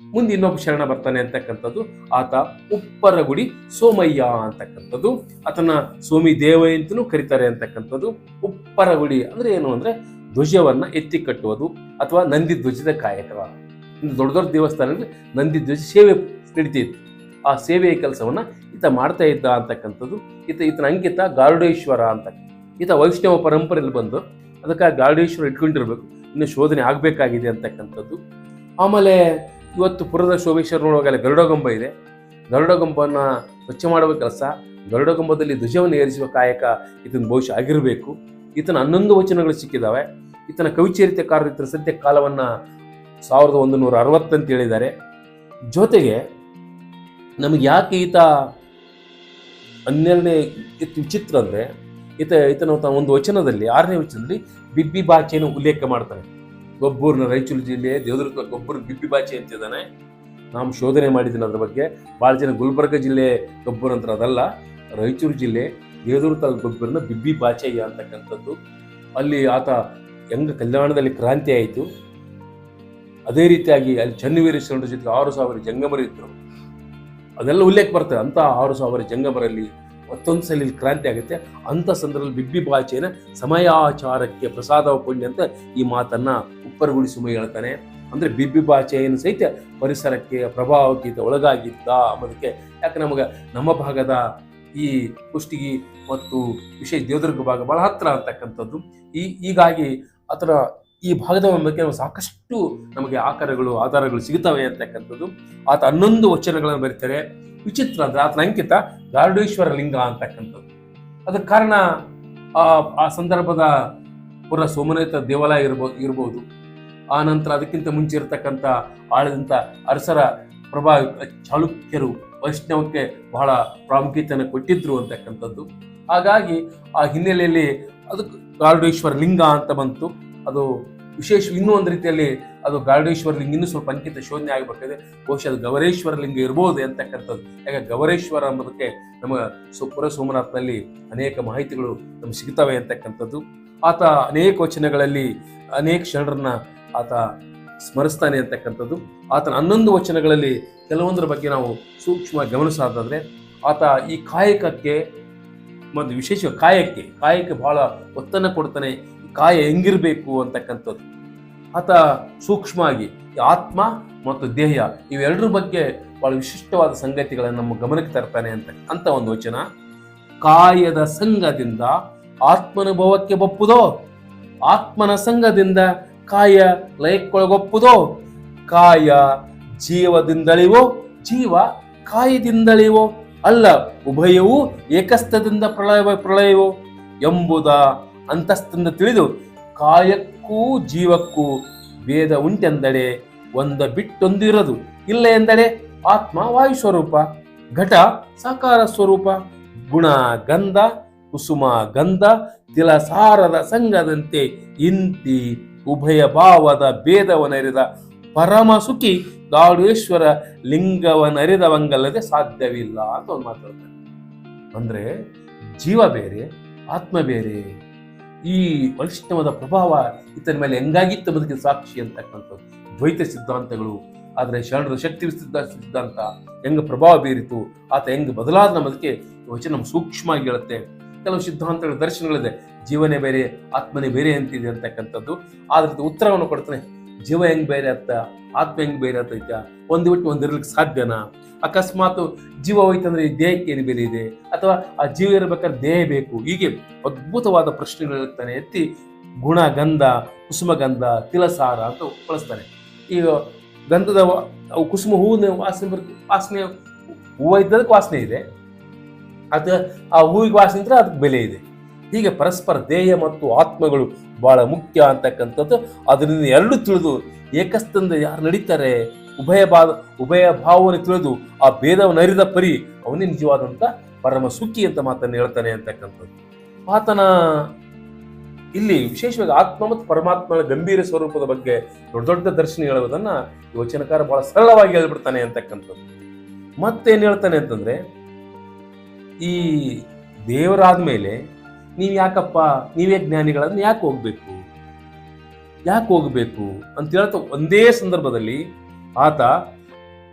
ಮುಂದೆ ಇನ್ನೊಬ್ಬ ಶರಣ ಬರ್ತಾನೆ ಅಂತಕ್ಕಂಥದ್ದು ಆತ ಉಪ್ಪರಗುಡಿ ಸೋಮಯ್ಯ ಅಂತಕ್ಕಂಥದ್ದು. ಆತನ ಸೋಮಿ ದೇವ ಅಂತಲೂ ಕರೀತಾರೆ ಅಂತಕ್ಕಂಥದ್ದು. ಉಪ್ಪರಗುಡಿ ಅಂದ್ರೆ ಏನು ಅಂದ್ರೆ ಧ್ವಜವನ್ನ ಎತ್ತಿ ಕಟ್ಟುವುದು ಅಥವಾ ನಂದಿ ಧ್ವಜದ ಇನ್ನು ದೊಡ್ಡ ದೊಡ್ಡ ದೇವಸ್ಥಾನಗಳಲ್ಲಿ ನಂದಿ ಧ್ವಜ ಸೇವೆ ನಡೀತಿತ್ತು. ಆ ಸೇವೆಯ ಕೆಲಸವನ್ನ ಈತ ಮಾಡ್ತಾ ಇದ್ದ ಅಂತಕ್ಕಂಥದ್ದು. ಈತ ಈತನ ಅಂಕಿತ ಗಾರುಡೇಶ್ವರ ಅಂತ. ಈತ ವೈಷ್ಣವ ಪರಂಪರೆಯಲ್ಲಿ ಬಂದು ಅದಕ್ಕೆ ಗಾರುಡೇಶ್ವರ ಇಟ್ಕೊಂಡಿರ್ಬೇಕು. ಇನ್ನು ಶೋಧನೆ ಆಗಬೇಕಾಗಿದೆ ಅಂತಕ್ಕಂಥದ್ದು. ಆಮೇಲೆ ಇವತ್ತು ಪುರದ ಶೋಭೇಶ್ವರ ನೋಡುವಾಗಲೇ ಗರುಡಗಂಬ ಇದೆ. ಗರುಡಗೊಂಬನ ಸ್ವಚ್ಛ ಮಾಡುವ ಕೆಲಸ ಗರುಡಗಂಬದಲ್ಲಿ ಧ್ವಜವನ್ನು ಏರಿಸುವ ಕಾಯಕ ಈತನ ಬಹುಶಃ ಆಗಿರಬೇಕು. ಈತನ ಹನ್ನೊಂದು ವಚನಗಳು ಸಿಕ್ಕಿದಾವೆ. ಈತನ ಕವಿಚರಿತೆಕಾರರು ಈತನ ಸದ್ಯ ಕಾಲವನ್ನು ಸಾವಿರದ ಒಂದು ನೂರ ಅರವತ್ತಂತ ಹೇಳಿದ್ದಾರೆ. ಜೊತೆಗೆ ನಮಗೆ ಯಾಕೆ ಈತ ಹನ್ನೆರಡನೇ ವಿಚಿತ್ರ ಅಂದರೆ, ಈತ, ಈತನ ಒಂದು ವಚನದಲ್ಲಿ, ಆರನೇ ವಚನದಲ್ಲಿ ಬಿಬ್ಬಿ ಬಾಚೆಯನ್ನು ಉಲ್ಲೇಖ ಮಾಡ್ತಾನೆ ಗೊಬ್ಬೂರಿನ ರಾಯಚೂರು ಜಿಲ್ಲೆ ದೇವದುರ್ಗ ಗೊಬ್ಬರ ಬಿಬ್ಬಿ ಬಾಚಿ ಅಂತಿದ್ದಾನೆ ನಾವು ಶೋಧನೆ ಮಾಡಿದ್ದೀನಿ ಅದ್ರ ಬಗ್ಗೆ. ಭಾಳ ಜನ ಗುಲ್ಬರ್ಗ ಜಿಲ್ಲೆ ಗೊಬ್ಬರ ಅಂತ ಅದಲ್ಲ, ರಾಯಚೂರು ಜಿಲ್ಲೆ ದೇವದುರ್ಗ ತಾಲೂಕು ಗೊಬ್ಬರನ ಬಿಬ್ಬಿ ಬಾಚಯ್ಯ ಅಂತಕ್ಕಂಥದ್ದು. ಅಲ್ಲಿ ಆತ ಹೆಂಗ ಕಲ್ಯಾಣದಲ್ಲಿ ಕ್ರಾಂತಿ ಆಯಿತು. ಅದೇ ರೀತಿಯಾಗಿ ಅಲ್ಲಿ ಚನ್ನವೀರೇಶ್ವರ ಜೊತೆಗೆ ಆರು ಸಾವಿರ ಜಂಗಮರು ಇದ್ದರು ಅದೆಲ್ಲ ಉಲ್ಲೇಖ ಬರ್ತದೆ. ಅಂತ ಆರು ಸಾವಿರ ಜಂಗಮರಲ್ಲಿ ಮತ್ತೊಂದು ಸಲ ಇಲ್ಲಿ ಕ್ರಾಂತಿ ಆಗುತ್ತೆ. ಅಂಥ ಸಂದರ್ಭದಲ್ಲಿ ಬಿಬ್ಬಿ ಬಾಚೆನ ಸಮಯಾಚಾರಕ್ಕೆ ಪ್ರಸಾದ ಪುಣ್ಯ ಅಂತ ಈ ಮಾತನ್ನು ಉಪ್ಪರಗುಡಿ ಸುಮ ಹೇಳ್ತಾನೆ. ಅಂದರೆ ಬಿಬ್ಬಿ ಬಾಚೆಯನ್ನು ಸಹಿತ ಪರಿಸರಕ್ಕೆ ಪ್ರಭಾವಕ್ಕೆ ಒಳಗಾಗಿದ್ದ ಅನ್ನೋದಕ್ಕೆ. ಯಾಕೆ ನಮಗೆ ನಮ್ಮ ಭಾಗದ ಈ ಕುಷ್ಟಗಿ ಮತ್ತು ವಿಶೇಷ ದೇವದುರ್ಗ ಭಾಗ ಬಹಳ ಹತ್ರ ಅಂತಕ್ಕಂಥದ್ದು. ಈ ಹೀಗಾಗಿ ಅದರ ಈ ಭಾಗದ ಬಗ್ಗೆ ನಾವು ಸಾಕಷ್ಟು ನಮಗೆ ಆಕಾರಗಳು, ಆಧಾರಗಳು ಸಿಗುತ್ತವೆ ಅಂತಕ್ಕಂಥದ್ದು. ಆತ ಹನ್ನೊಂದು ವಚನಗಳನ್ನು ಬರೀತಾರೆ. ವಿಚಿತ್ರ ಅಂದ್ರೆ ಆತನ ಅಂಕಿತ ಗಾರುಡೇಶ್ವರ ಲಿಂಗ ಅಂತಕ್ಕಂಥದ್ದು. ಅದಕ್ಕೆ ಕಾರಣ ಆ ಆ ಸಂದರ್ಭದ ಪುರ ಸೋಮನೇತ ದೇವಾಲಯ ಇರ್ಬೋದು ಇರ್ಬೋದು. ಆ ನಂತರ ಅದಕ್ಕಿಂತ ಮುಂಚೆ ಇರತಕ್ಕಂಥ ಆಳದಂಥ ಅರಸರ ಪ್ರಭಾವ, ಚಾಲುಕ್ಯರು ವೈಷ್ಣವಕ್ಕೆ ಬಹಳ ಪ್ರಾಮುಖ್ಯತೆಯನ್ನು ಕೊಟ್ಟಿದ್ರು ಅಂತಕ್ಕಂಥದ್ದು. ಹಾಗಾಗಿ ಆ ಹಿನ್ನೆಲೆಯಲ್ಲಿ ಅದಕ್ಕೆ ಗಾರುಡೇಶ್ವರ ಲಿಂಗ ಅಂತ ಬಂತು. ಅದು ವಿಶೇಷ, ಇನ್ನೂ ಒಂದು ರೀತಿಯಲ್ಲಿ ಅದು ಗಾರ್ಡೇಶ್ವರ ಲಿಂಗ ಇನ್ನೂ ಸ್ವಲ್ಪ ಅಂಕಿತ ಶೋಧನೆ ಆಗಬೇಕಾದ್ರೆ ಬಹುಶಃ ಅದು ಗವರೇಶ್ವರ ಲಿಂಗ ಇರ್ಬೋದು ಅಂತಕ್ಕಂಥದ್ದು. ಯಾಕೆ ಗವರೇಶ್ವರ ಅನ್ನೋದಕ್ಕೆ ನಮ್ಮ ಸುಪುರ ಸೋಮನಾಥ್ನಲ್ಲಿ ಅನೇಕ ಮಾಹಿತಿಗಳು ನಮ್ಗೆ ಸಿಗ್ತವೆ ಅಂತಕ್ಕಂಥದ್ದು. ಆತ ಅನೇಕ ವಚನಗಳಲ್ಲಿ ಅನೇಕ ಶರಣರನ್ನ ಆತ ಸ್ಮರಿಸ್ತಾನೆ ಅಂತಕ್ಕಂಥದ್ದು. ಆತನ ಹನ್ನೊಂದು ವಚನಗಳಲ್ಲಿ ಕೆಲವೊಂದರ ಬಗ್ಗೆ ನಾವು ಸೂಕ್ಷ್ಮ ಗಮನಿಸೋದಾದ್ರೆ ಆತ ಈ ಕಾಯಕಕ್ಕೆ ಒಂದು ವಿಶೇಷ ಕಾಯಕ್ಕೆ ಕಾಯಕ್ಕೆ ಬಹಳ ಒತ್ತನ್ನು ಕೊಡ್ತಾನೆ. ಕಾಯ ಹೆಂಗಿರಬೇಕು ಅಂತಕ್ಕಂಥದ್ದು. ಆತ ಸೂಕ್ಷ್ಮವಾಗಿ ಆತ್ಮ ಮತ್ತು ದೇಹ ಇವೆರಡರ ಬಗ್ಗೆ ಬಹಳ ವಿಶಿಷ್ಟವಾದ ಸಂಗತಿಗಳನ್ನು ನಮ್ಮ ಗಮನಕ್ಕೆ ತರ್ತಾನೆ ಅಂತ ಅಂತ ಒಂದು ವಚನ. ಕಾಯದ ಸಂಘದಿಂದ ಆತ್ಮನುಭವಕ್ಕೆ ಬಪ್ಪುದೋ ಆತ್ಮನ ಸಂಘದಿಂದ ಕಾಯ ಲಯಕ್ಕೊಳಗೊಪ್ಪುದೋ? ಕಾಯ ಜೀವದಿಂದಳಿವೋ ಜೀವ ಕಾಯದಿಂದಳಿವೋ ಅಲ್ಲ, ಉಭಯವೂ ಏಕಸ್ಥದಿಂದ ಪ್ರಳಯ ಪ್ರಳಯವೋ ಎಂಬುದ ಅಂತಸ್ತಿಂದ ತಿಳಿದು ಕಾಯಕ್ಕೂ ಜೀವಕ್ಕೂ ಭೇದ ಉಂಟೆಂದಡೆ, ಒಂದ ಬಿಟ್ಟೊಂದಿರದು. ಇಲ್ಲ ಎಂದಡೆ, ಆತ್ಮ ವಾಯು ಸ್ವರೂಪ, ಘಟ ಸಾಕಾರ ಸ್ವರೂಪ, ಗುಣ ಗಂಧ, ಕುಸುಮ ಗಂಧ, ತಿಲಸಾರದ ಸಂಘದಂತೆ ಇಂತಿ ಉಭಯ ಭಾವದ ಭೇದವನರಿದ ಪರಮ ಸುಖಿ ಗಾಡುವೇಶ್ವರ ಲಿಂಗವನರಿದವಂಗಲ್ಲದೆ ಸಾಧ್ಯವಿಲ್ಲ ಅಂತ ಒಂದು ಮಾತಾಡ್ತಾರೆ ಅಂದ್ರೆ ಜೀವ ಬೇರೆ, ಆತ್ಮ ಬೇರೆ ಈ ವೈಷ್ಣವದ ಪ್ರಭಾವ ಈತನ ಮೇಲೆ ಹೆಂಗಾಗಿತ್ತು ಬದುಕಿನ ಸಾಕ್ಷಿ ಅಂತಕ್ಕಂಥದ್ದು. ದ್ವೈತ ಸಿದ್ಧಾಂತಗಳು, ಆದರೆ ಶರಣರ ಶಕ್ತಿ ಸಿದ್ಧ ಸಿದ್ಧಾಂತ ಹೆಂಗ ಪ್ರಭಾವ ಬೀರಿತು, ಆತ ಹೆಂಗ್ ಬದಲಾದ ನಮ್ಮದಕ್ಕೆ ವಚನ ಸೂಕ್ಷ್ಮವಾಗಿ ಹೇಳುತ್ತೆ. ಕೆಲವು ಸಿದ್ಧಾಂತಗಳ ದರ್ಶನಗಳಿದೆ. ಜೀವನೇ ಬೇರೆ, ಆತ್ಮನೇ ಬೇರೆ ಅಂತಿದೆ ಅಂತಕ್ಕಂಥದ್ದು. ಆದ್ರೆ ಉತ್ತರವನ್ನು ಕೊಡ್ತಾನೆ. ಜೀವ ಹೆಂಗ್ ಬೇರೆ ಅತ್ತ, ಆತ್ಮ ಹೆಂಗ್ ಬೇರೆ ಆತೈತ ಒಂದು ಬಿಟ್ಟು ಒಂದು ಇರ್ಲಿಕ್ಕೆ ಸಾಧ್ಯನಾ? ಅಕಸ್ಮಾತ್ ಜೀವ ಹೋಯ್ತಂದ್ರೆ ಈ ದೇಹಕ್ಕೆ ಏನು ಬೆಲೆ ಇದೆ? ಅಥವಾ ಆ ಜೀವ ಇರಬೇಕಾದ್ರೆ ದೇಹ ಬೇಕು? ಹೀಗೆ ಅದ್ಭುತವಾದ ಪ್ರಶ್ನೆಗಳು ಇರ್ತಾನೆ. ಎತ್ತಿ ಗುಣ, ಗಂಧ ಕುಸುಮಗಂಧ ತಿಲಸಾರ ಅಂತ ಬಳಸ್ತಾನೆ ಈಗ ಗಂಧದ ಕುಸುಮ ಹೂವಿನ ವಾಸನೆ ಬರ್, ವಾಸನೆ, ಹೂವ ಇದ್ದದಕ್ಕೆ ವಾಸನೆ ಇದೆ. ಅದು ಆ ಹೂವಿಗೆ ವಾಸನೆ ಇದ್ರೆ ಅದಕ್ಕೆ ಬೆಲೆ ಇದೆ. ಹೀಗೆ ಪರಸ್ಪರ ದೇಹ ಮತ್ತು ಆತ್ಮಗಳು ಬಹಳ ಮುಖ್ಯ ಅಂತಕ್ಕಂಥದ್ದು. ಅದರಿಂದ ಎರಡು ತಿಳಿದು, ಏಕಸ್ತಂದ ಯಾರು ನಡೀತಾರೆ? ಉಭಯ ಭಾವ ಉಭಯ ಭಾವವನ್ನು ತಿಳಿದು, ಆ ಭೇದವನ್ನು ಅರಿದ ಪರಿ ಅವನೇ ನಿಜವಾದಂಥ ಪರಮ ಸುಖಿ ಅಂತ ಮಾತನ್ನು ಹೇಳ್ತಾನೆ ಅಂತಕ್ಕಂಥದ್ದು. ಆತನ ಇಲ್ಲಿ ವಿಶೇಷವಾಗಿ ಆತ್ಮ ಮತ್ತು ಪರಮಾತ್ಮನ ಗಂಭೀರ ಸ್ವರೂಪದ ಬಗ್ಗೆ ದೊಡ್ಡ ದೊಡ್ಡ ದರ್ಶನ ಹೇಳುವುದನ್ನು ಯೋಚನಕಾರ ಬಹಳ ಸರಳವಾಗಿ ಹೇಳ್ಬಿಡ್ತಾನೆ ಅಂತಕ್ಕಂಥದ್ದು. ಮತ್ತೇನು ಹೇಳ್ತಾನೆ ಅಂತಂದರೆ, ಈ ದೇವರಾದ್ಮೇಲೆ ನೀವ್ ಯಾಕಪ್ಪ? ನೀವೇ ಜ್ಞಾನಿಗಳನ್ನ ಯಾಕೆ ಹೋಗ್ಬೇಕು? ಯಾಕೆ ಹೋಗ್ಬೇಕು? ಅಂತ ಹೇಳ್ತಾ ಒಂದೇ ಸಂದರ್ಭದಲ್ಲಿ ಆತ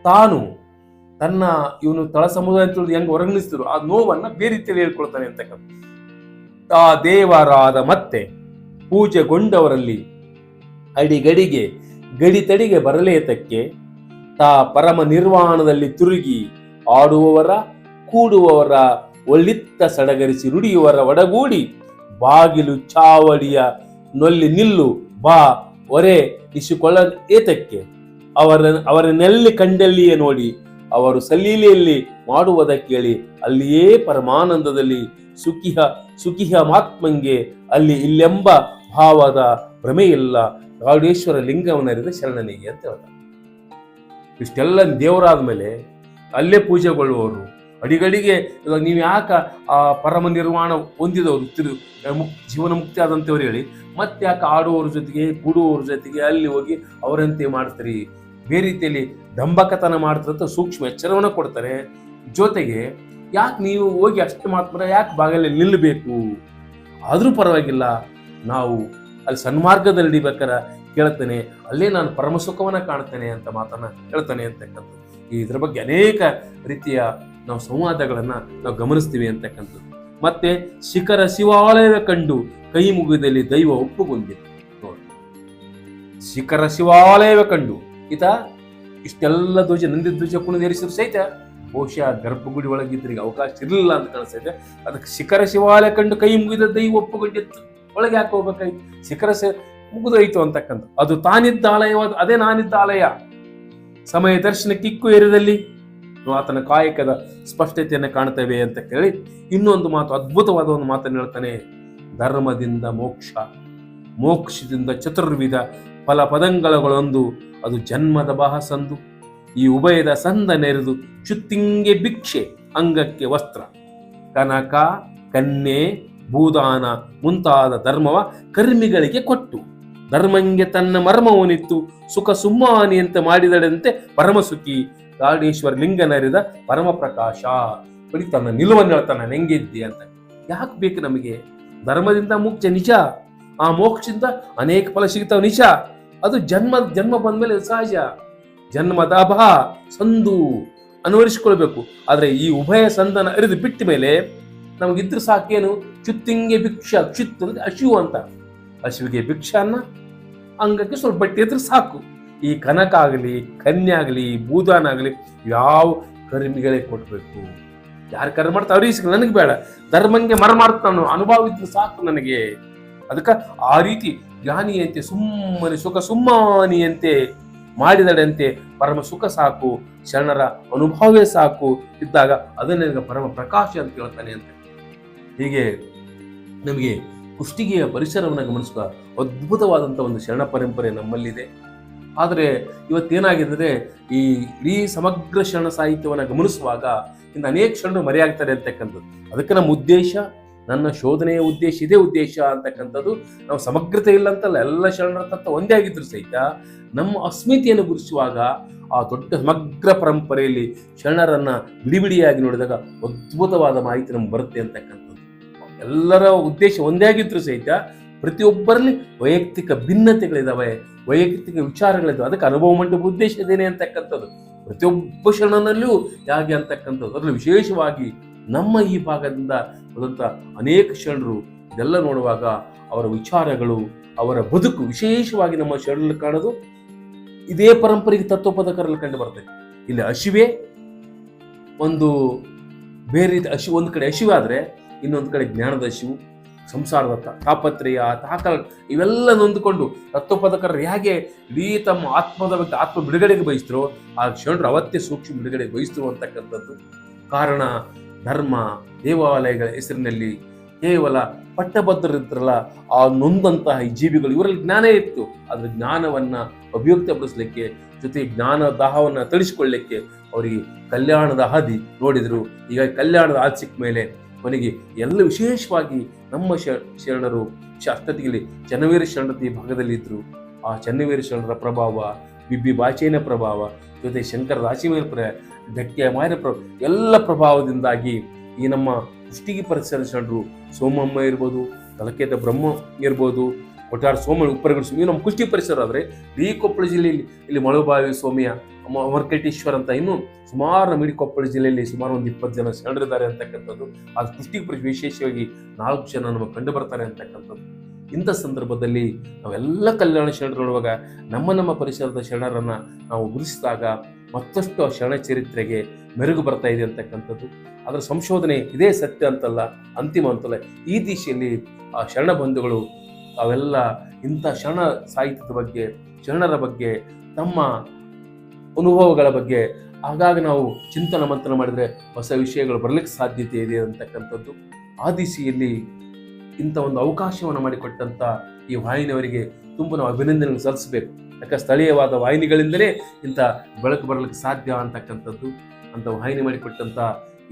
ತಾನು ತನ್ನ ಇವನು ತಳ ಸಮುದಾಯ ಹೆಂಗ್ ಹೊರಗಣಿಸಿದ್ರು ಆ ನೋವನ್ನ ಬೇರೆ ರೀತಿಯಲ್ಲಿ ಹೇಳ್ಕೊಳ್ತಾನೆ ಅಂತಕ್ಕಂಥ ಆ ದೇವರಾದ ಮತ್ತೆ ಪೂಜೆಗೊಂಡವರಲ್ಲಿ ಅಡಿಗಡಿಗೆ, ಗಡಿತಡಿಗೆ ಬರಲೇತಕ್ಕೆ ತಾ ಪರಮ ನಿರ್ವಾಣದಲ್ಲಿ ತಿರುಗಿ ಆಡುವವರ, ಕೂಡುವವರ ಒಳ್ಳಿತ್ತ ಸಡಗರಿಸಿ ರುಡಿಯುವರ ಒಡಗೂಡಿ, ಬಾಗಿಲು ಚಾವಡಿಯ ನೊಲ್ಲಿ ನಿಲ್ಲು, ಬಾ ಒರೆ ಇಸುಕೊಳ್ಳ ಏತಕ್ಕೆ? ಅವರ ಅವರನ್ನೆಲ್ಲಿ ಕಂಡಲ್ಲಿಯೇ ನೋಡಿ, ಅವರು ಸಲೀಲೆಯಲ್ಲಿ ಮಾಡುವುದ ಕೇಳಿ, ಅಲ್ಲಿಯೇ ಪರಮಾನಂದದಲ್ಲಿ ಸುಖಿಹ ಸುಖಿಹ ಮಾತ್ಮಂಗೆ ಅಲ್ಲಿ ಇಲ್ಲೆಂಬ ಭಾವದ ಭ್ರಮೆಯಿಲ್ಲ ಗಾಡೇಶ್ವರ ಲಿಂಗವನರಿದ ಶರಣನಿಗೆ ಅಂತ ಹೇಳ್ತಾರೆ. ಇಷ್ಟೆಲ್ಲ ದೇವರಾದ ಮೇಲೆ ಅಲ್ಲೇ ಪೂಜೆಗೊಳ್ಳುವವರು ಅಡಿಗಡಿಗೆ ಇವಾಗ ನೀವು ಯಾಕ ಆ ಪರಮ ನಿರ್ವಾಣ ಹೊಂದಿದವರು? ತಿರು ಜೀವನ ಮುಕ್ತಿ ಆದಂಥವ್ರು ಹೇಳಿ. ಮತ್ತೆ ಯಾಕೆ ಆಡುವವ್ರ ಜೊತೆಗೆ, ಕೂಡುವವ್ರ ಜೊತೆಗೆ ಅಲ್ಲಿ ಹೋಗಿ ಅವರಂತೆ ಮಾಡ್ತೀರಿ? ಬೇರೆ ರೀತಿಯಲ್ಲಿ ದಂಬಕತನ ಮಾಡ್ತಾರಂತ ಸೂಕ್ಷ್ಮ ಎಚ್ಚರವನ್ನು ಕೊಡ್ತಾರೆ. ಜೊತೆಗೆ ಯಾಕೆ ನೀವು ಹೋಗಿ ಅಷ್ಟೇ ಮಾತ್ರ ಯಾಕೆ ಬಾಗಲಲ್ಲಿ ನಿಲ್ಲಬೇಕು ಆದರೂ ಪರವಾಗಿಲ್ಲ, ನಾವು ಅಲ್ಲಿ ಸನ್ಮಾರ್ಗದಲ್ಲಿ ಹಿಡಿಬೇಕಾರ ಕೇಳ್ತೇನೆ, ಅಲ್ಲೇ ನಾನು ಪರಮಸುಖವನ್ನು ಕಾಣ್ತೇನೆ ಅಂತ ಮಾತನ್ನ ಹೇಳ್ತಾನೆ ಅಂತಕ್ಕಂಥದ್ದು. ಇದ್ರ ಬಗ್ಗೆ ಅನೇಕ ರೀತಿಯ ನಾವು ಸಂವಾದಗಳನ್ನ ನಾವು ಗಮನಿಸ್ತೀವಿ ಅಂತಕ್ಕಂಥದ್ದು. ಮತ್ತೆ ಶಿಖರ ಶಿವಾಲಯ ಕಂಡು ಕೈ ಮುಗಿದಲ್ಲಿ ದೈವ ಒಪ್ಪುಗೊಂಡಿತು ಶಿಖರ ಶಿವಾಲಯವೇ ಕಂಡು. ಈತ ಇಷ್ಟೆಲ್ಲ ಧ್ವಜ, ನಂದಿ ಧ್ವಜ ಕುಣಿದೇರಿಸಿದ್ರು ಸಹಿತ ಬಹುಶಃ ಗರ್ಭಗುಡಿ ಒಳಗಿದ್ರಿಗೆ ಅವಕಾಶ ಇರಲಿಲ್ಲ ಅಂತ ಕಾಣಿಸ್ತೈತೆ ಅದಕ್ಕೆ ಶಿಖರ ಶಿವಾಲಯ ಕಂಡು ಕೈ ಮುಗಿದ ದೈವ ಒಪ್ಪುಗೊಂಡಿತ್ತು. ಒಳಗೆ ಯಾಕೆ ಹೋಗ್ಬೇಕಾಯ್ತು? ಶಿಖರ ಸ ಮುಗಿದೋಯ್ತು ಅಂತಕ್ಕಂಥ ಅದು ತಾನಿದ್ದ ಆಲಯವಾದ, ಅದೇ ನಾನಿದ್ದ ಆಲಯ. ಸಮಯ ದರ್ಶನ ಕಿಕ್ಕು ಏರಿದಲ್ಲಿ ಆತನ ಕಾಯಕದ ಸ್ಪಷ್ಟತೆಯನ್ನು ಕಾಣ್ತೇವೆ ಅಂತ ಕೇಳಿ ಇನ್ನೊಂದು ಮಾತು, ಅದ್ಭುತವಾದ ಒಂದು ಮಾತನ್ನು ಹೇಳ್ತಾನೆ, ಧರ್ಮದಿಂದ ಮೋಕ್ಷ, ಮೋಕ್ಷದಿಂದ ಚತುರ್ವಿಧ ಫಲ ಪದಂಗಳಗಳೊಂದು ಅದು ಜನ್ಮದ ಬಹಸಂದು. ಈ ಉಭಯದ ಸಂದ ನೆರೆದು ಚುತ್ತಿಂಗೆ ಭಿಕ್ಷೆ, ಅಂಗಕ್ಕೆ ವಸ್ತ್ರ. ಕನಕ ಕನ್ನೆ ಭೂದಾನ ಮುಂತಾದ ಧರ್ಮವ ಕರ್ಮಿಗಳಿಗೆ ಕೊಟ್ಟು. ಧರ್ಮಂಗೆ ತನ್ನ ಮರ್ಮವನಿತ್ತು, ಸುಖ ಸುಮ್ಮಾನಿಯಂತೆ ಮಾಡಿದಳಂತೆ ಪರಮಸುಖಿ ಗಾಡೇಶ್ವರ ಲಿಂಗನರಿದ ಪರಮ ಪ್ರಕಾಶ ಬರೀ ತನ್ನ ನಿಲುವನ್ನು ಹೇಳ್ತಾನೆ ನಾನು ಹೆಂಗಿದ್ದೆ ಅಂತ. ಯಾಕೆ ಬೇಕು ನಮಗೆ? ಧರ್ಮದಿಂದ ಮುಖ್ಯ ನಿಜ. ಆ ಮೋಕ್ಷದಿಂದ ಅನೇಕ ಫಲ ಸಿಗ್ತಾವ ನಿಜ. ಅದು ಜನ್ಮ ಜನ್ಮ ಬಂದ್ಮೇಲೆ ಸಹಜ. ಜನ್ಮದ ಅಭ ಸಂದು ಅನುವರಿಸಿಕೊಳ್ಬೇಕು. ಆದರೆ ಈ ಉಭಯ ಸಂದನ ಅರಿದು ಬಿಟ್ಟ ಮೇಲೆ ನಮಗಿದ್ರೆ ಸಾಕೇನು? ಚುತ್ತಿಂಗೆ ಭಿಕ್ಷ ಚಿತ್ತು ಅಂದ್ರೆ ಅಂತ ಅಂತ. ಭಿಕ್ಷ ಅನ್ನ ಅಂಗಕ್ಕೆ ಸ್ವಲ್ಪ ಬಟ್ಟೆ ಇದ್ರೆ ಸಾಕು. ಈ ಕನಕ ಆಗಲಿ ಕನ್ಯೆ ಆಗಲಿ ಭೂದಾನ ಆಗಲಿ ಯಾವ ಕರ್ಮಿಗಳೇ ಕೊಡಬೇಕು? ಯಾರು ಕರ್ಮ ಮಾಡ್ತಾರೆ ಅವ್ರಿಗೆ ಸಿಗ ನನಗೆ ಬೇಡ. ಧರ್ಮಂಗೆ ಮರ ನಾನು. ಅನುಭವ ಇದ್ರೆ ಸಾಕು ನನಗೆ. ಅದಕ್ಕೆ ಆ ರೀತಿ ಜ್ಞಾನಿಯಂತೆ, ಸುಮ್ಮನೆ ಸುಖ ಸುಮ್ಮನಿಯಂತೆ ಮಾಡಿದಡೆಯಂತೆ ಪರಮ ಸುಖ ಸಾಕು, ಶರಣರ ಅನುಭವವೇ ಸಾಕು ಇದ್ದಾಗ ಅದನ್ನ ಪರಮ ಪ್ರಕಾಶ ಅಂತ ಕೇಳ್ತಾನೆ ಅಂತ ಹೀಗೆ ನಮಗೆ ಕುಷ್ಟಿಗೆಯ ಪರಿಸರವನ್ನು ಗಮನಿಸುವ ಅದ್ಭುತವಾದಂಥ ಒಂದು ಶರಣ ಪರಂಪರೆ ನಮ್ಮಲ್ಲಿದೆ. ಆದರೆ ಇವತ್ತೇನಾಗಿದೆ ಅಂದರೆ ಈ ಇಡೀ ಸಮಗ್ರ ಶರಣ ಸಾಹಿತ್ಯವನ್ನು ಗಮನಿಸುವಾಗ ಇನ್ನು ಅನೇಕ ಶರಣರು ಮರೆಯಾಗ್ತಾರೆ ಅಂತಕ್ಕಂಥದ್ದು. ಅದಕ್ಕೆ ನಮ್ಮ ಉದ್ದೇಶ, ನನ್ನ ಶೋಧನೆಯ ಉದ್ದೇಶ, ಇದೇ ಉದ್ದೇಶ ಅಂತಕ್ಕಂಥದ್ದು ನಾವು ಸಮಗ್ರತೆ ಇಲ್ಲ ಅಂತಲ್ಲ, ಎಲ್ಲ ಶರಣರ ತತ್ವ ಒಂದೇ ಆಗಿದ್ರು ಸಹಿತ ನಮ್ಮ ಅಸ್ಮಿತೆಯನ್ನು ಗುರುಸುವಾಗ ಆ ದೊಡ್ಡ ಸಮಗ್ರ ಪರಂಪರೆಯಲ್ಲಿ ಶರಣರನ್ನು ಬಿಡಿಬಿಡಿಯಾಗಿ ನೋಡಿದಾಗ ಅದ್ಭುತವಾದ ಮಾಹಿತಿ ನಮ್ಗೆ ಬರುತ್ತೆ ಅಂತಕ್ಕಂಥದ್ದು. ಎಲ್ಲರ ಉದ್ದೇಶ ಒಂದೇ ಆಗಿದ್ರು ಸಹಿತ ಪ್ರತಿಯೊಬ್ಬರಲ್ಲಿ ವೈಯಕ್ತಿಕ ಭಿನ್ನತೆಗಳಿದ್ದಾವೆ ವೈಯಕ್ತಿಕ ವಿಚಾರಗಳಿದ್ದಾವೆ ಅದಕ್ಕೆ ಅನುಭವ ಮಂಟಪ ಉದ್ದೇಶ ಇದೇನೆ ಅಂತಕ್ಕಂಥದ್ದು. ಪ್ರತಿಯೊಬ್ಬ ಕ್ಷಣನಲ್ಲೂ ಹೇಗೆ ಅಂತಕ್ಕಂಥದ್ದು. ಅದರಲ್ಲಿ ವಿಶೇಷವಾಗಿ ನಮ್ಮ ಈ ಭಾಗದಿಂದ ಬಂದಂಥ ಅನೇಕ ಶರಣರು ಇದೆಲ್ಲ ನೋಡುವಾಗ ಅವರ ವಿಚಾರಗಳು, ಅವರ ಬದುಕು ವಿಶೇಷವಾಗಿ ನಮ್ಮ ಶರಣರಲ್ಲಿ ಕಾಣೋದು. ಇದೇ ಪರಂಪರೆಗೆ ತತ್ವಪದಕರಲ್ಲಿ ಕಂಡು ಬರ್ತದೆ ಇಲ್ಲಿ ಹಸಿವೆ, ಒಂದು ಬೇರೆ ರೀತಿ ಹಸಿವು ಒಂದು ಕಡೆ ಹಸಿವೆ ಆದರೆ ಇನ್ನೊಂದು ಕಡೆ ಜ್ಞಾನದ ಹಸಿವು ಸಂಸಾರದ ತಾ- ತಾಕಲ್ ಇವೆಲ್ಲ ನೊಂದುಕೊಂಡು ತತ್ವಪದಕರು ಹೇಗೆ ಇಡೀ ತಮ್ಮ ಆತ್ಮದ ಬಗ್ಗೆ ಆತ್ಮ ಬಿಡುಗಡೆಗೆ ಬಯಸ್ತರೋ, ಆ ಕ್ಷಣರು ಅವತ್ತೇ ಸೂಕ್ಷ್ಮ ಬಿಡುಗಡೆಗೆ ಬಯಸ್ತರು ಅಂತಕ್ಕಂಥದ್ದು. ಕಾರಣ, ಧರ್ಮ, ದೇವಾಲಯಗಳ ಹೆಸರಿನಲ್ಲಿ ಕೇವಲ ಪಟ್ಟಭದ್ರರಿದ್ರಲ್ಲ ಆ ನೊಂದಂತಹ ಈ ಜೀವಿಗಳು, ಇವರಲ್ಲಿ ಜ್ಞಾನ ಇತ್ತು. ಅದ್ರ ಜ್ಞಾನವನ್ನ ಅಭಿವ್ಯಕ್ತಪಡಿಸಲಿಕ್ಕೆ, ಜೊತೆ ಜ್ಞಾನ ದಾಹವನ್ನು ತಳಿಸಿಕೊಳ್ಳಲಿಕ್ಕೆ ಅವರಿಗೆ ಕಲ್ಯಾಣದ ಹಾದಿ ನೋಡಿದರು. ಈಗ ಕಲ್ಯಾಣದ ಸಿಕ್ಕ ಮೇಲೆ ಕೊನೆಗೆ ಎಲ್ಲ ವಿಶೇಷವಾಗಿ ನಮ್ಮ ಶರಣರು ಶಾಸ್ತ್ರದಲ್ಲಿ ಚನ್ನವೀರ ಭಾಗದಲ್ಲಿ ಇದ್ದರು ಆ ಚನ್ನವೀರ ಶರಣರ ಪ್ರಭಾವ, ಬಿಬ್ಬಿ ಬಾಚೇನ ಪ್ರಭಾವ, ಜೊತೆ ಶಂಕರ ರಾಶಿಮೇಲ ಪ್ರ ಗಟ್ಟಿಯ ಮಾಯನ ಪ್ರ, ಎಲ್ಲ ಪ್ರಭಾವದಿಂದಾಗಿ ಈ ನಮ್ಮ ಕುಷ್ಟಗಿ ಪರಿಸರ ಶರಣರು ಸೋಮಮ್ಮ ಇರ್ಬೋದು ತಲಕೇತ ಬ್ರಹ್ಮ ಇರ್ಬೋದು ಒಟ್ಟಾರೆ ಸೋಮ ಉಪ್ಪರಗಡ ಸ್ವಾಮಿ ನಮ್ಮ ಕುಷ್ಟಿ ಪರಿಸರ ಆದರೆ ಇಡೀ ಕೊಪ್ಪಳ ಜಿಲ್ಲೆಯಲ್ಲಿ ಇಲ್ಲಿ ಮಳುಬಾವಿ ಸ್ವಾಮಿಯ ಮ- ಮರ್ಕಟೇಶ್ವರ ಅಂತ ಇನ್ನು ಸುಮಾರು ನಮ್ಮ ಇಡೀ ಕೊಪ್ಪಳ ಜಿಲ್ಲೆಯಲ್ಲಿ ಸುಮಾರು ಒಂದು ಇಪ್ಪತ್ತು ಜನ ಶರಣರಿದ್ದಾರೆ ಅಂತಕ್ಕಂಥದ್ದು. ಆ ಕುಷ್ಟಿ ಪರಿಸರ ವಿಶೇಷವಾಗಿ ನಾಲ್ಕು ಜನ ನಮಗೆ ಕಂಡು ಬರ್ತಾರೆ ಅಂತಕ್ಕಂಥದ್ದು. ಇಂಥ ಸಂದರ್ಭದಲ್ಲಿ ನಾವೆಲ್ಲ ಕಲ್ಯಾಣ ಶರಣರೊಳಗ ನಮ್ಮ ನಮ್ಮ ಪರಿಸರದ ಶರಣರನ್ನು ನಾವು ಗುರುತಿಸಿದಾಗ ಮತ್ತಷ್ಟು ಆ ಶರಣ ಚರಿತ್ರೆಗೆ ಮೆರುಗು ಬರ್ತಾ ಇದೆ ಅಂತಕ್ಕಂಥದ್ದು. ಅದರ ಸಂಶೋಧನೆ ಇದೇ ಸತ್ಯ ಅಂತಲ್ಲ, ಅಂತಿಮ ಅಂತಲ್ಲ, ಈ ದಿಶೆಯಲ್ಲಿ ಆ ಶರಣ ಬಂಧುಗಳು ಅವೆಲ್ಲ ಇಂಥ ಶರಣ ಸಾಹಿತ್ಯದ ಬಗ್ಗೆ ಶರಣರ ಬಗ್ಗೆ ತಮ್ಮ ಅನುಭವಗಳ ಬಗ್ಗೆ, ಆಗಾಗ ನಾವು ಚಿಂತನ ಮಂಥನ ಮಾಡಿದರೆ ಹೊಸ ವಿಷಯಗಳು ಬರಲಿಕ್ಕೆ ಸಾಧ್ಯತೆ ಇದೆ ಅಂತಕ್ಕಂಥದ್ದು. ಆ ದಿಸೆಯಲ್ಲಿ ಇಂಥ ಒಂದು ಅವಕಾಶವನ್ನು ಮಾಡಿಕೊಟ್ಟಂಥ ಈ ವಾಹಿನಿಯವರಿಗೆ ತುಂಬ ನಾವು ಅಭಿನಂದನೆ ಸಲ್ಲಿಸಬೇಕು. ಯಾಕೆ ಸ್ಥಳೀಯವಾದ ವಾಹಿನಿಗಳಿಂದಲೇ ಇಂಥ ಬೆಳಕು ಬರಲಿಕ್ಕೆ ಸಾಧ್ಯ ಅಂತಕ್ಕಂಥದ್ದು. ಅಂತ ವಾಹಿನಿ ಮಾಡಿಕೊಟ್ಟಂಥ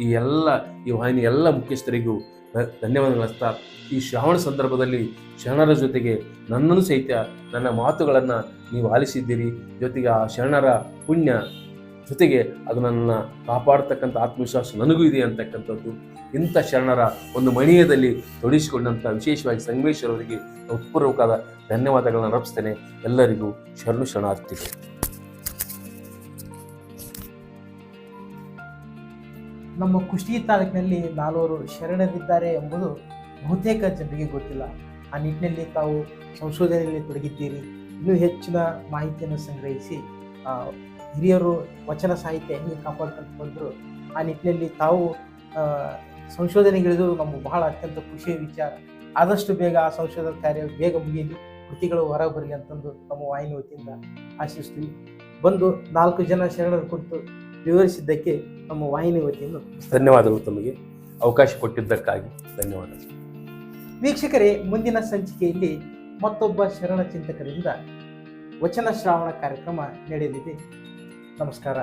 ಈ ಎಲ್ಲ, ಈ ವಾಹಿನಿ ಎಲ್ಲ ಮುಖ್ಯಸ್ಥರಿಗೂ ಧನ್ಯವಾದಗಳಿಸ್ತಾ ಈ ಶ್ರಾವಣ ಸಂದರ್ಭದಲ್ಲಿ ಶರಣರ ಜೊತೆಗೆ ನನ್ನನ್ನು ಸಹಿತ ನನ್ನ ಮಾತುಗಳನ್ನು ನೀವು ಆಲಿಸಿದ್ದೀರಿ. ಜೊತೆಗೆ ಆ ಶರಣರ ಪುಣ್ಯ ಜೊತೆಗೆ ಅದು ನನ್ನ ಕಾಪಾಡ್ತಕ್ಕಂಥ ಆತ್ಮವಿಶ್ವಾಸ ನನಗೂ ಇದೆ ಅಂತಕ್ಕಂಥದ್ದು. ಇಂಥ ಶರಣರ ಒಂದು ಮಣಿಯದಲ್ಲಿ ತೊಡಿಸಿಕೊಂಡಂಥ ವಿಶೇಷವಾಗಿ ಸಂಗಮೇಶ್ವರವರಿಗೆ ಉತ್ಪೂರ್ವಕವಾದ ಧನ್ಯವಾದಗಳನ್ನು ರಪ್ಸ್ತೇನೆ ಎಲ್ಲರಿಗೂ ಶರಣು ಶರಣಾರ್ಥಿಗಳು. ನಮ್ಮ ಕುಷ್ಟಗಿ ತಾಲೂಕಿನಲ್ಲಿ ನಾಲ್ವರು ಶರಣರಿದ್ದಾರೆ ಎಂಬುದು ಬಹುತೇಕ ಜನರಿಗೆ ಗೊತ್ತಿಲ್ಲ. ಆ ನಿಟ್ಟಿನಲ್ಲಿ ತಾವು ಸಂಶೋಧನೆಯಲ್ಲಿ ತೊಡಗಿದ್ದೀರಿ. ಇನ್ನೂ ಹೆಚ್ಚಿನ ಮಾಹಿತಿಯನ್ನು ಸಂಗ್ರಹಿಸಿ ಹಿರಿಯರು ವಚನ ಸಾಹಿತ್ಯ ಹೆಂಗೆ ಕಾಪಾಡ್ಕೊಂಡು ಬಂದರು ಆ ನಿಟ್ಟಿನಲ್ಲಿ ತಾವು ಸಂಶೋಧನೆಗಿಳಿದು ನಮಗೆ ಬಹಳ ಅತ್ಯಂತ ಖುಷಿಯ ವಿಚಾರ. ಆದಷ್ಟು ಬೇಗ ಆ ಸಂಶೋಧನಾ ಕಾರ್ಯ ಬೇಗ ಮುಗಿಯಲಿ, ಕೃತಿಗಳು ಹೊರ ಬರಲಿ ಅಂತಂದು ನಮ್ಮ ವಾಹಿನಿ ವತಿಯಿಂದ ಆಶಿಸ್ತೀವಿ. ಬಂದು ನಾಲ್ಕು ಜನ ಶರಣರು ಕುರಿತು ವಿವರಿಸಿದ್ದಕ್ಕೆ ನಮ್ಮ ವಾಹಿನಿ ವತಿಯನ್ನು ಧನ್ಯವಾದಗಳು ತಮಗೆ. ಅವಕಾಶ ಕೊಟ್ಟಿದ್ದಕ್ಕಾಗಿ ಧನ್ಯವಾದಗಳು. ವೀಕ್ಷಕರೇ ಮುಂದಿನ ಸಂಚಿಕೆಯಲ್ಲಿ ಮತ್ತೊಬ್ಬ ಶರಣ ಚಿಂತಕರಿಂದ ವಚನ ಶ್ರಾವಣ ಕಾರ್ಯಕ್ರಮ ನಡೆಯಲಿದೆ. ನಮಸ್ಕಾರ.